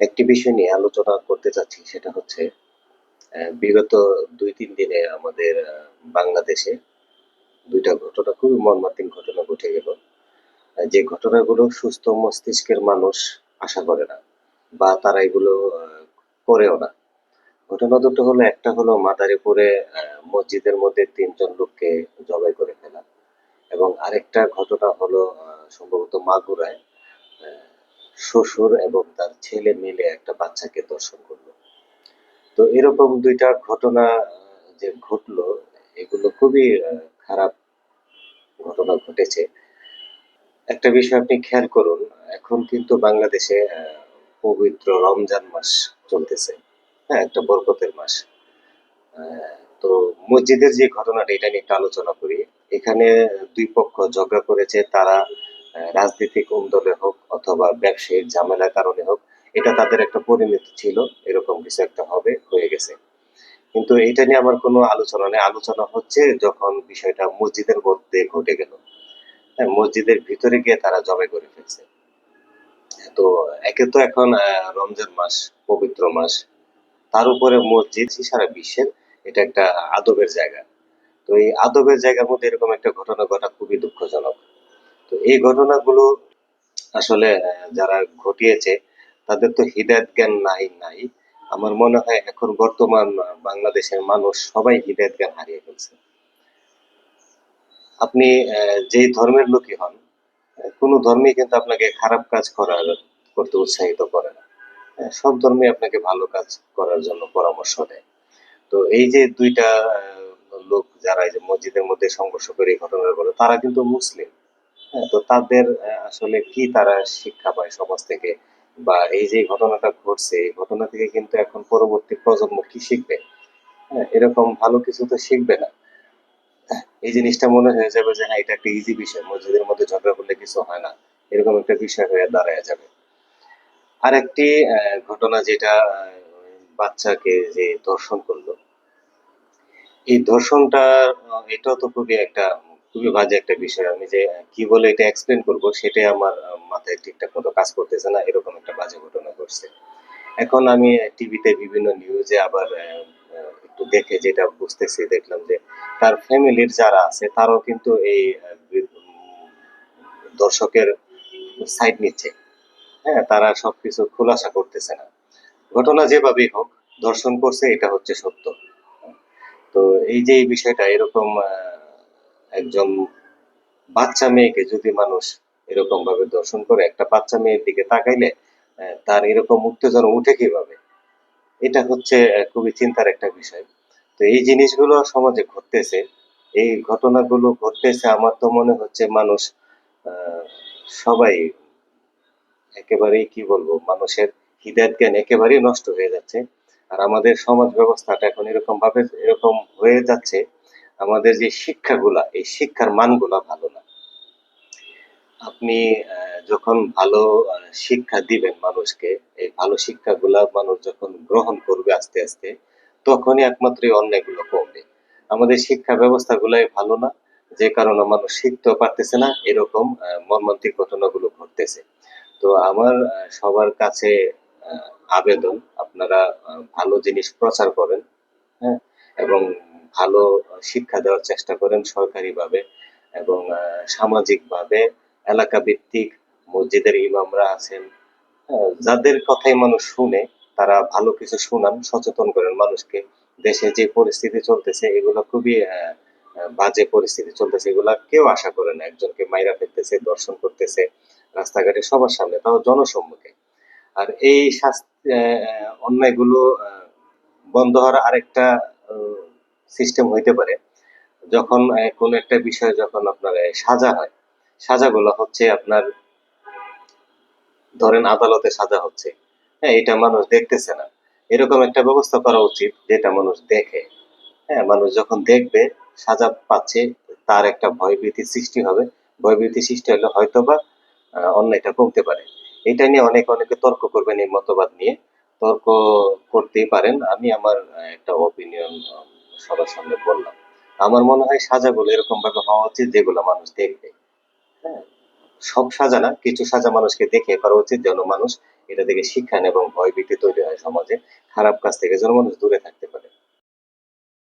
একটি বিষয় নিয়ে আলোচনা করতে চাচ্ছি, সেটা হচ্ছে বিগত দুই তিন দিনে আমাদের বাংলাদেশে দুইটা ঘটনা, খুবই মর্মান্তিক ঘটনা ঘটে গেল। যে ঘটনাগুলো সুস্থ মস্তিষ্কের মানুষ আশা করে না বা তারা এগুলো করেও না। ঘটনা দুটো হলো, একটা হলো মাদারীপুরে মসজিদের মধ্যে তিনজন লোককে জবাই করে ফেলা এবং আরেকটা ঘটনা হলো সম্ভবত মাগুরায় শ্বশুর এবং তার ছেলে মিলে একটা বাচ্চাকে দর্শন করল। তো এরকম দুইটা ঘটনা যে ঘটলো, এগুলো খুবই খারাপ ঘটনা ঘটেছে। একটা বিষয় আপনি খেয়াল করুন, এখন কিন্তু বাংলাদেশে পবিত্র রমজান মাস চলতেছে। হ্যাঁ একটা বরকতের মাস। তো মসজিদের যে ঘটনাটা, এটা নিয়ে একটু আলোচনা করি। এখানে দুই পক্ষ ঝগড়া করেছে, তারা আহ, রাজনৈতিক উন্দলে হোক অথবা ব্যবসায়িক ঝামেলার কারণে হোক এটা তাদের একটা পরিণতি ছিল এরকম কিছু একটা হবে হয়ে গেছে। কিন্তু এটা নিয়ে আমার কোনো আলোচনা নেই। আলোচনা হচ্ছে যখন বিষয়টা মসজিদের মধ্যে ঘটে গেল। হ্যাঁ, মসজিদের ভিতরে গিয়ে তারা জবাই করে ফেলছে। তো একে তো এখন রমজান মাস পবিত্র মাস। তার উপরে মসজিদ সারা বিশ্বের এটা একটা আদবের জায়গা। তো এই আদবের জায়গার মধ্যে এরকম একটা ঘটনা ঘটা খুবই দুঃখজনক। এই ঘটনাগুলো আসলে যারা ঘটিয়েছে, তাদের তো হৃদয়ত জ্ঞান নাই নাই। আমার মনে হয় এখন বর্তমান বাংলাদেশের মানুষ সবাই হৃদয়ত জ্ঞান হারিয়ে ফেলছে। আপনি যেই ধর্মের লোকই হন কোনো ধর্মই কিন্তু আপনাকে খারাপ কাজ করার, করতে উৎসাহিত করে না। সব ধর্মে আপনাকে ভালো কাজ করার জন্য পরামর্শ দেয়। তো এই যে দুইটা লোক যারা এই যে মসজিদের মধ্যে সংঘর্ষ করে এই ঘটনা করে তারা কিন্তু মুসলিম। তো তাদের আসলে কি তারা শিক্ষা পায় সমাজ থেকে? বা এই যে ঘটনাটা ঘটছে এই ঘটনা থেকে কিন্তু এখন পরবর্তী প্রজন্ম কি শিখবে? হ্যাঁ, এরকম ভালো কিছু তো শিখবে না। এই জিনিসটা মনে হয়ে যাবে যে হ্যাঁ এটা একটা ইজি বিষয় মসজিদের মধ্যে ঝগড়া করলে কিছু হয় না। এরকম একটা বিষয় হয়ে দাঁড়ায় যাবে। আরেকটি আহ, ঘটনা যেটা বাচ্চাকে যে ধর্ষণ করল এই ধর্ষণটা এটাও তো খুবই একটা খুবই বাজে একটা বিষয়। আমি যে কি বলে এটা এক্সপ্লেন করব, সেটাই আমার মাথায় ঠিকঠাক মতো কাজ করতেছে না, এরকম একটা বাজে ঘটনা ঘটছে। এখন আমি টিভিতে বিভিন্ন নিউজে আবার একটু দেখে যেটা বুঝতেছি, দেখলাম যে তার ফ্যামিলির যারা আছে, তারাও কিন্তু এই দর্শকের সাইড নিচ্ছে। হ্যাঁ তারা সবকিছু খোলাসা করতেছে না। ঘটনা যেভাবেই হোক দর্শন করছে, এটা হচ্ছে সত্য। তো এই যে এই বিষয়টা, এরকম একজন বাচ্চা মেয়েকে যদি মানুষ এরকম ভাবে দর্শন করে, একটা বাচ্চা মেয়ের দিকে তাকাইলে তার এরকম উত্তেজনা উঠে কীভাবে? এটা হচ্ছে খুবই চিন্তার একটা বিষয়। তো এই জিনিসগুলো সমাজে ঘটতেছে। এই ঘটনাগুলো ঘটতেছে, আমার তো মনে হচ্ছে মানুষ সবাই একেবারেই কি বলব, মানুষের হৃদয়ত জ্ঞান একেবারেই নষ্ট হয়ে যাচ্ছে। আর আমাদের সমাজ ব্যবস্থাটা এখন এরকম ভাবে, এরকম হয়ে যাচ্ছে আমাদের যে শিক্ষাগুলা, এই শিক্ষার মানগুলা ভালো না। আপনি যখন ভালো শিক্ষা দিবেন মানুষকে, এই ভালো শিক্ষাগুলা মানুষ যখন গ্রহণ করবে আস্তে আস্তে, তখনই একমাত্র এই অন্যায়গুলো কমবে। আমাদের শিক্ষা ব্যবস্থাগুলাই ভালো না, যে কারণে মানুষ শিখতেও পারতেছে না, এরকম মর্মান্তিক ঘটনাগুলো ঘটতেছে। তো আমার সবার কাছে আবেদন, আপনারা ভালো জিনিস প্রচার করেন হ্যাঁ এবং ভালো শিক্ষা দেওয়ার চেষ্টা করেন সরকারিভাবে এবং সামাজিক ভাবে এলাকা ভিত্তিক মসজিদের ইমামরা আছেন। যাদের কথাই মানুষ শুনে তারা ভালো কিছু শুনান, সচেতন করেন মানুষকে। দেশে যে পরিস্থিতি চলতেছে, এগুলো খুবই বাজে পরিস্থিতি চলতেছে, এগুলা কেউ আশা করে না। একজনকে মাইরা ফেলতেছে, দর্শন করতেছে, রাস্তাঘাটে সবার সামনে, তাও জনসম্মুখে। আর এই শাস্তি অন্যায়গুলো বন্ধ হওয়ার আরেকটা সিস্টেম হইতে পারে। যখন কোন একটা বিষয় যখন আপনার সাজা হয় সাজাগুলো হচ্ছে আপনার ধরেন আদালতে সাজা হচ্ছে। হ্যাঁ এটা মানুষ দেখতেছে না। এরকম একটা ব্যবস্থা করা উচিত যেটা মানুষ দেখে। হ্যাঁ মানুষ যখন দেখবে সাজা পাচ্ছে তার একটা ভয়ভীতি সৃষ্টি হবে। ভয়ভীতি সৃষ্টি হলে হয়তোবা আহ, অন্যায়টা কমতে পারে। এটা নিয়ে অনেক অনেকে তর্ক করবেন এই মতবাদ নিয়ে। তর্ক করতেই পারেন। আমি আমার একটা ওপিনিয়ন সবার সামনে বললাম। আমার মনে হয় সাজাগুলো এরকম ভাবে হওয়া উচিত যেগুলো মানুষ দেখবে। হ্যাঁ? সব সাজা না, কিছু সাজা মানুষকে দেখে করা উচিত যেন মানুষ এটা থেকে শিক্ষা নেয় এবং ভয় ভীতি তৈরি হয় সমাজে। খারাপ কাজ থেকে যেন মানুষ দূরে থাকতে